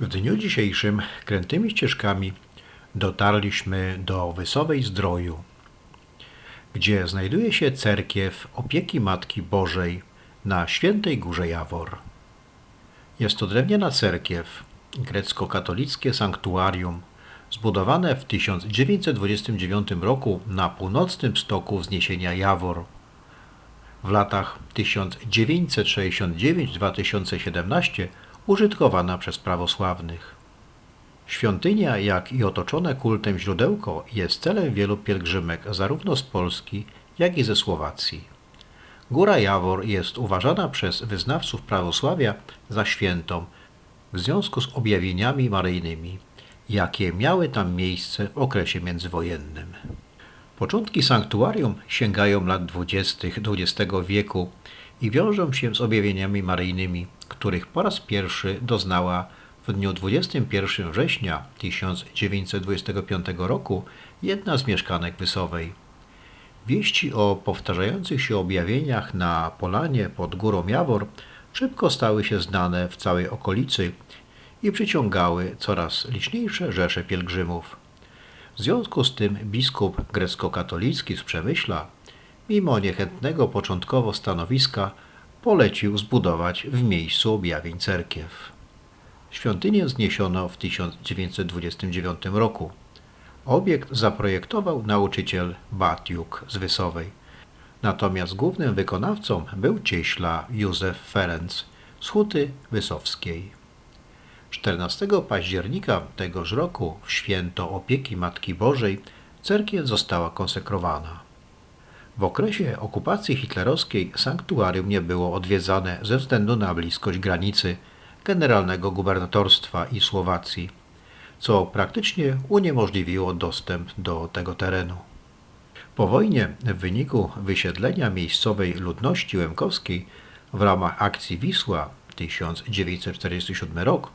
W dniu dzisiejszym krętymi ścieżkami dotarliśmy do Wysowej Zdroju, gdzie znajduje się cerkiew opieki Matki Bożej na Świętej Górze Jawor. Jest to drewniana cerkiew, grecko-katolickie sanktuarium, zbudowane w 1929 roku na północnym stoku wzniesienia Jawor. W latach 1969-2017 użytkowana przez prawosławnych. Świątynia, jak i otoczone kultem źródełko jest celem wielu pielgrzymek zarówno z Polski, jak i ze Słowacji. Góra Jawor jest uważana przez wyznawców prawosławia za świętą w związku z objawieniami maryjnymi, jakie miały tam miejsce w okresie międzywojennym. Początki sanktuarium sięgają lat dwudziestych XX wieku i wiążą się z objawieniami maryjnymi, których po raz pierwszy doznała w dniu 21 września 1925 roku jedna z mieszkanek Wysowej. Wieści o powtarzających się objawieniach na polanie pod górą Jawor szybko stały się znane w całej okolicy i przyciągały coraz liczniejsze rzesze pielgrzymów. W związku z tym biskup grecko-katolicki z Przemyśla, mimo niechętnego początkowo stanowiska, polecił zbudować w miejscu objawień cerkiew. Świątynię zniesiono w 1929 roku. Obiekt zaprojektował nauczyciel Batiuk z Wysowej. Natomiast głównym wykonawcą był cieśla Józef Ferenc z Huty Wysowskiej. 14 października tegoż roku w święto opieki Matki Bożej cerkiew została konsekrowana. W okresie okupacji hitlerowskiej sanktuarium nie było odwiedzane ze względu na bliskość granicy generalnego gubernatorstwa i Słowacji, co praktycznie uniemożliwiło dostęp do tego terenu. Po wojnie w wyniku wysiedlenia miejscowej ludności łemkowskiej w ramach akcji Wisła 1947 rok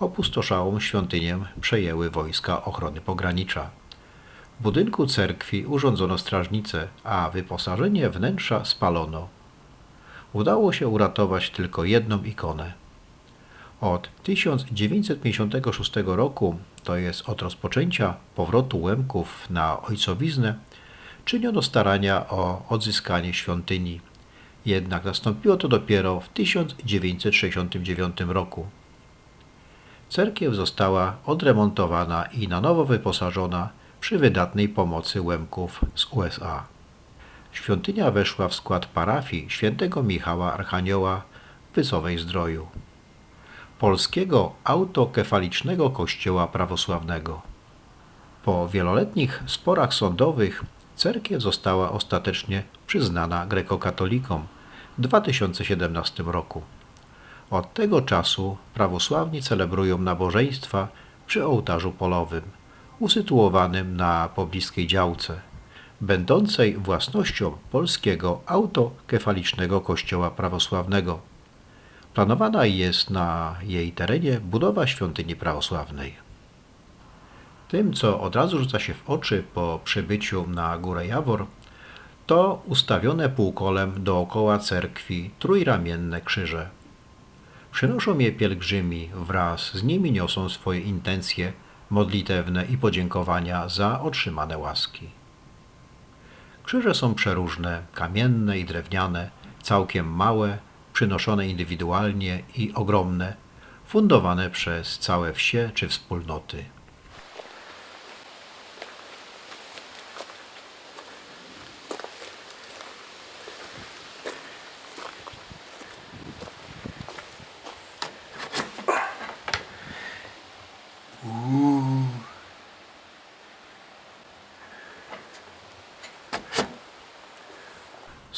opustoszałą świątynię przejęły wojska ochrony pogranicza. W budynku cerkwi urządzono strażnicę, a wyposażenie wnętrza spalono. Udało się uratować tylko jedną ikonę. Od 1956 roku, to jest od rozpoczęcia powrotu Łemków na ojcowiznę, czyniono starania o odzyskanie świątyni. Jednak nastąpiło to dopiero w 1969 roku. Cerkiew została odremontowana i na nowo wyposażona przy wydatnej pomocy Łemków z USA. Świątynia weszła w skład parafii świętego Michała Archanioła w Wysowej Zdroju. Polskiego autokefalicznego kościoła prawosławnego. Po wieloletnich sporach sądowych cerkiew została ostatecznie przyznana grekokatolikom w 2017 roku. Od tego czasu prawosławni celebrują nabożeństwa przy ołtarzu polowym, usytuowanym na pobliskiej działce, będącej własnością polskiego autokefalicznego kościoła prawosławnego. Planowana jest na jej terenie budowa świątyni prawosławnej. Tym, co od razu rzuca się w oczy po przybyciu na górę Jawor, to ustawione półkolem dookoła cerkwi trójramienne krzyże. Przynoszą je pielgrzymi, wraz z nimi niosą swoje intencje modlitewne i podziękowania za otrzymane łaski. Krzyże są przeróżne, kamienne i drewniane, całkiem małe, przynoszone indywidualnie i ogromne, fundowane przez całe wsie czy wspólnoty.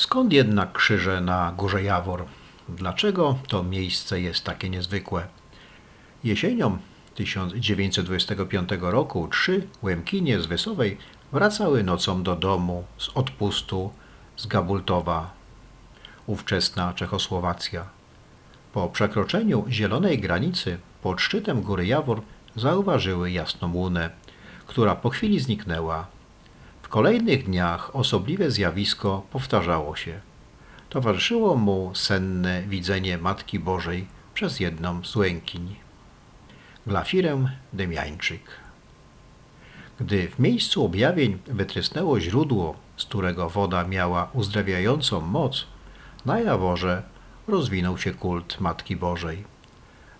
Skąd jednak krzyże na Górze Jawor? Dlaczego to miejsce jest takie niezwykłe? Jesienią 1925 roku trzy Łemkinie z Wysowej wracały nocą do domu z odpustu z Gabultowa, ówczesna Czechosłowacja. Po przekroczeniu zielonej granicy pod szczytem góry Jawor zauważyły jasną łunę, która po chwili zniknęła. Kolejnych dniach osobliwe zjawisko powtarzało się. Towarzyszyło mu senne widzenie Matki Bożej przez jedną z łękiń. Glafirę Demiańczyk. Gdy w miejscu objawień wytrysnęło źródło, z którego woda miała uzdrawiającą moc, na Jaworze rozwinął się kult Matki Bożej.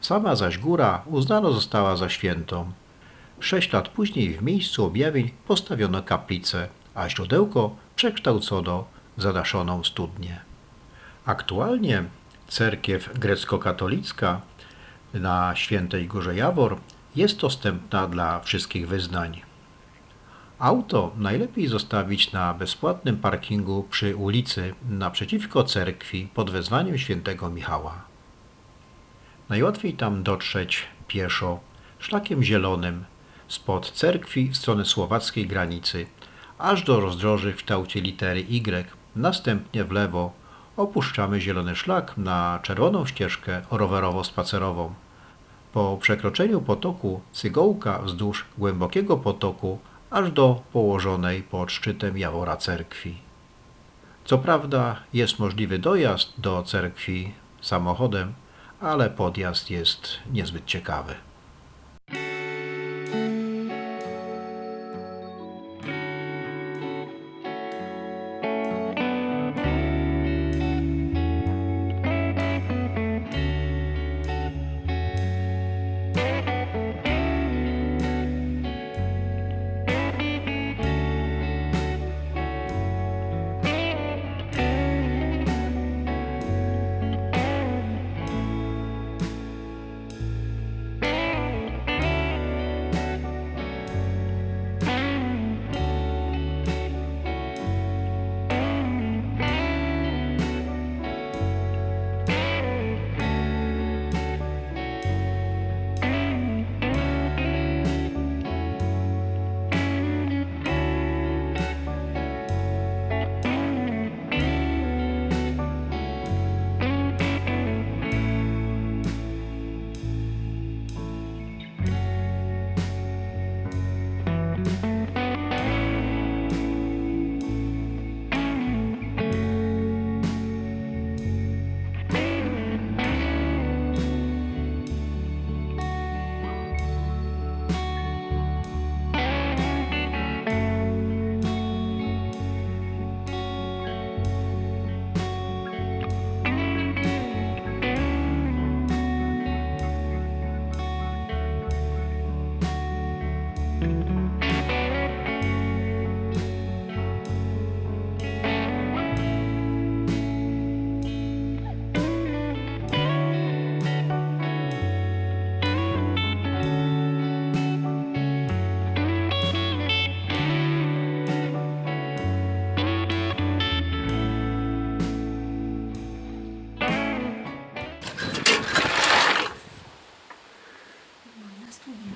Sama zaś góra uznana została za świętą. Sześć lat później w miejscu objawień postawiono kaplicę, a źródełko przekształcono w zadaszoną studnię. Aktualnie cerkiew grecko-katolicka na Świętej Górze Jawor jest dostępna dla wszystkich wyznań. Auto najlepiej zostawić na bezpłatnym parkingu przy ulicy naprzeciwko cerkwi pod wezwaniem świętego Michała. Najłatwiej tam dotrzeć pieszo, szlakiem zielonym, spod cerkwi w stronę słowackiej granicy, aż do rozdroży w kształcie litery Y, następnie w lewo opuszczamy zielony szlak na czerwoną ścieżkę rowerowo-spacerową. Po przekroczeniu potoku cygołka wzdłuż głębokiego potoku aż do położonej pod szczytem Jawora cerkwi. Co prawda jest możliwy dojazd do cerkwi samochodem, ale podjazd jest niezbyt ciekawy.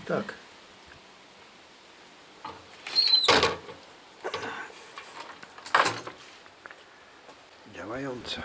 Так. Давай онца.